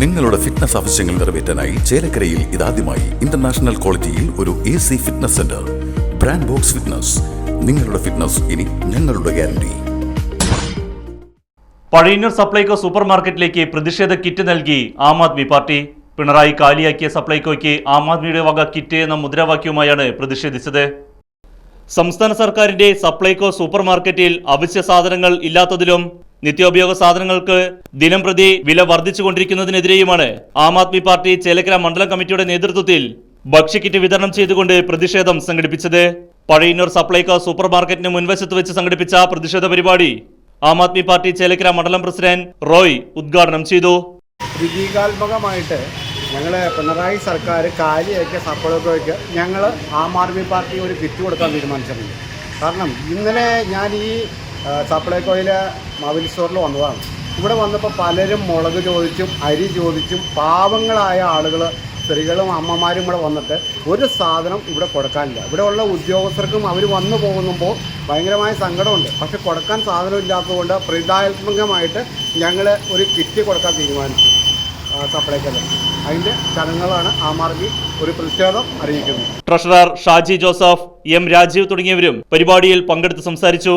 നിങ്ങളുടെ ഫിറ്റ്നസ് ആവശ്യങ്ങൾ നിറവേറ്റാനായി ചേലക്കരയിൽ ഇതാദ്യമായി ഇന്റർനാഷണൽ ക്വാളിറ്റിയിൽ ഒരു A C fitness centre brand box fitness നിങ്ങളുടെ ഫിറ്റ്നസ് ഇനി ഞങ്ങളുടെ ഗ്യാരണ്ടി പഴയന്നൂർ സപ്ലൈകോ സൂപ്പർ മാർക്കറ്റിലേക്ക് പ്രതിഷേധ കിറ്റ് നൽകി ആം ആദ്മി പാർട്ടി. പിണറായി കാലിയാക്കിയ സപ്ലൈകോയ്ക്ക് ആം ആദ്മിയുടെ വക കിറ്റ് എന്ന മുദ്രാവാക്യവുമായാണ് പ്രതിഷേധിച്ചത്. സംസ്ഥാന സർക്കാരിന്റെ സപ്ലൈകോ സൂപ്പർ മാർക്കറ്റിൽ അവശ്യ സാധനങ്ങൾ ഇല്ലാത്തതിലും നിത്യോപയോഗ സാധനങ്ങൾക്ക് ദിനം പ്രതി വില വർദ്ധിച്ചുകൊണ്ടിരിക്കുന്നതിനെതിരെയുമാണ് ആം ആദ്മി പാർട്ടി ചേലക്കര മണ്ഡലം കമ്മിറ്റിയുടെ നേതൃത്വത്തിൽ ഭക്ഷ്യക്കിറ്റ് വിതരണം ചെയ്തുകൊണ്ട് പ്രതിഷേധം സംഘടിപ്പിച്ചത്. പഴയന്നൂർ സപ്ലൈകോ സൂപ്പർ മാർക്കറ്റിന് മുൻവശത്ത് വെച്ച് സംഘടിപ്പിച്ച പ്രതിഷേധ പരിപാടി ആം ആദ്മി പാർട്ടി ചേലക്കര മണ്ഡലം പ്രസിഡന്റ് റോയ് ഉദ്ഘാടനം ചെയ്തു. പ്രതീകാത്മകമായിട്ട് ഞങ്ങൾ പിണറായി സർക്കാർ കാലിയാക്കിയ സപ്ലൈകോയ്ക്ക് ഞങ്ങൾ ആം ആദ്മി പാർട്ടി ഒരു കിറ്റ് കൊടുക്കാൻ തീരുമാനിച്ചിട്ടുണ്ട്. കാരണം ഇന്നലെ ഞാൻ ഈ ആ, സപ്ലൈകോയിൽ മൊബൈൽ സ്റ്റോറിൽ വന്നതാണ്. ഇവിടെ വന്നപ്പോൾ പലരും മുളക് ചോദിച്ചും അരി ചോദിച്ചും പാവങ്ങളായ ആളുകൾ സ്ത്രീകളും അമ്മമാരും ഇവിടെ വന്നിട്ട് ഒരു സാധനം ഇവിടെ കൊടുക്കാനില്ല. ഇവിടെ ഉള്ള ഉദ്യോഗസ്ഥർക്കും അവർ വന്നു പോകുമ്പോൾ ഭയങ്കരമായ സങ്കടമുണ്ട്. പക്ഷെ കൊടുക്കാൻ സാധനം ഇല്ലാത്തതുകൊണ്ട് പ്രീതാത്മകമായിട്ട് ഞങ്ങൾ ഒരു കിറ്റ് കൊടുക്കാൻ തീരുമാനിച്ചു. സപ്ലൈക്കൽ അതിന്റെ ചടങ്ങുകളാണ് ആം മാർഗി ഒരു പ്രതിഷേധം അറിയിക്കുന്നത്. Treasurer Shaji Joseph M Rajeev തുടങ്ങിയവരും പരിപാടിയിൽ പങ്കെടുത്ത് സംസാരിച്ചു.